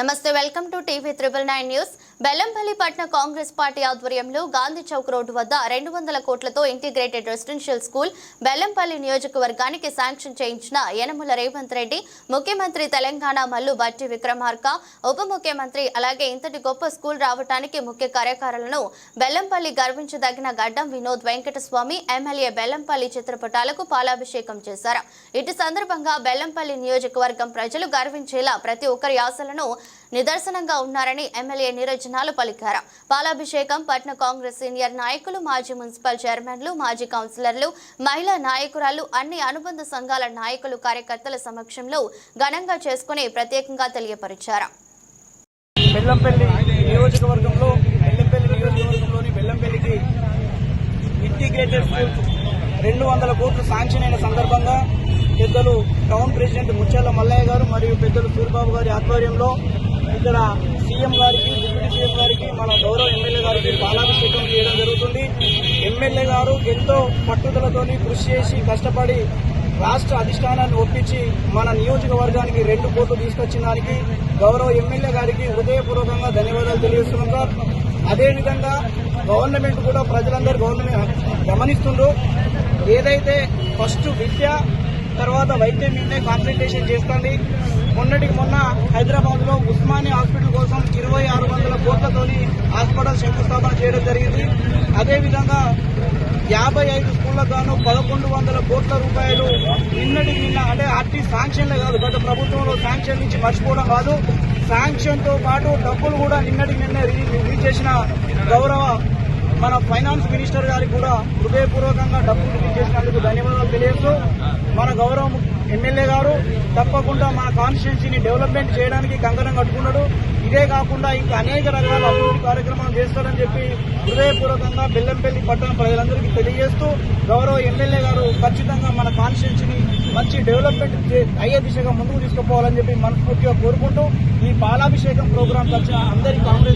నమస్తే welcome to TV triple nine news. Bellampalli పట్న Congress party ఆధ్వర్యంలో Gandhi Chowk road వద్ద రెండు వందల కోట్లతో ఇంటిగ్రేటెడ్ రెసిడెన్షియల్ స్కూల్ బెల్లంపల్లి నియోజకవర్గానికి శాంక్షన్ చేయించిన యనమల రేవంత్ రెడ్డి ముఖ్యమంత్రి తెలంగాణ మల్లు బట్టి విక్రమార్క ఉప ముఖ్యమంత్రి అలాగే ఇంతటి గొప్ప స్కూల్ రావటానికి ముఖ్య కార్యకారులను బెల్లంపల్లి గర్వించదగిన గడ్డం వినోద్ వెంకటస్వామి ఎమ్మెల్యే బెల్లంపల్లి చిత్రపటాలకు పాలాభిషేకం చేశారు. ఇటు సందర్భంగా బెల్లంపల్లి నియోజకవర్గం ప్రజలు గర్వించేలా ప్రతి ఒక్కరి ఆశలను నిదర్శనంగా ఉన్నారని ఎమ్మెల్యే నిరజనాలు పలికారు. పాలాభిషేకం పట్న కాంగ్రెస్ సీనియర్ నాయకులు మాజీ మున్సిపల్ చైర్మన్లు మాజీ కౌన్సిలర్లు మహిళా నాయకురాలు అన్ని అనుబంధ సంఘాల నాయకులు కార్యకర్తల సమక్షంలో ఘనంగా చేసుకుని ప్రత్యేకంగా తెలియపరిచారు. బెల్లంపల్లి నియోజకవర్గంలో బెల్లంపల్లి నియోజకవర్గంలోని బెల్లంపల్లికి ఇంటిగ్రేటెడ్ రెండు వందల కోట్లు శాంక్షన్ అయిన సందర్భంగా పెద్దలు టౌన్ ప్రెసిడెంట్ ముచ్చాల మల్లయ్య గారు మరియు పెద్దలు సూర్యబాబు గారి ఆధ్వర్యంలో ఇక్కడ సీఎం గారికి డిప్యూటీ సీఎం గారికి మన గౌరవ ఎమ్మెల్యే గారికి పాలాభిషేకం చేయడం జరుగుతుంది. ఎమ్మెల్యే గారు ఎంతో పట్టుదలతోని కృషి చేసి కష్టపడి రాష్ట్ర అధిష్టానాన్ని ఒప్పించి మన నియోజకవర్గానికి రెండు కోట్లు తీసుకొచ్చిన దానికి గౌరవ ఎమ్మెల్యే గారికి హృదయపూర్వకంగా ధన్యవాదాలు తెలియజేస్తున్నాం సార్. అదేవిధంగా గవర్నమెంట్ కూడా ప్రజలందరూ గవర్నమెంట్ గమనిస్తుండ్రు. ఏదైతే ఫస్ట్ విద్య తర్వాత వైద్యం మీదే కాన్సన్ట్రేషన్ చేస్తుంది. మొన్నటికి మొన్న హైదరాబాద్లో ఉస్మానియా హాస్పిటల్ కోసం ఇరవై ఆరు వందల కోట్లతోని హాస్పిటల్ శంకుస్థాపన చేయడం జరిగింది. అదేవిధంగా యాభై ఐదు స్కూళ్ళకు గాను పదకొండు వందల కోట్ల రూపాయలు నిన్నటి నిన్న అంటే ఆర్టీ శాంక్షన్లే కాదు గత ప్రభుత్వంలో శాంక్షన్ నుంచి మర్చిపోవడం కాదు. శాంక్షన్తో పాటు డబ్బులు కూడా నిన్నటి నిన్న రిలీజ్ చేసిన గౌరవ మన ఫైనాన్స్ మినిస్టర్ గారికి కూడా హృదయపూర్వకంగా డబ్బులు రిలీజ్ చేసినందుకు ధన్యవాదాలు తెలియజేస్తూ మన గౌరవ ఎమ్మెల్యే గారు తప్పకుండా మన కాన్స్టిట్యున్సీని డెవలప్మెంట్ చేయడానికి కంకణం కట్టుకున్నాడు. ఇదే కాకుండా ఇంకా అనేక రకాల అభివృద్ధి కార్యక్రమాలు చేస్తారని చెప్పి హృదయపూర్వకంగా బెల్లంపల్లి పట్టణ ప్రజలందరికీ తెలియజేస్తూ గౌరవ ఎమ్మెల్యే గారు ఖచ్చితంగా మన కాన్స్టిట్యున్సీని మంచి డెవలప్మెంట్ అయ్యే దిశగా ముందుకు తీసుకుపోవాలని చెప్పి మనస్ఫూర్తిగా కోరుకుంటూ ఈ పాలాభిషేకం ప్రోగ్రాం వచ్చిన అందరి కాంగ్రెస్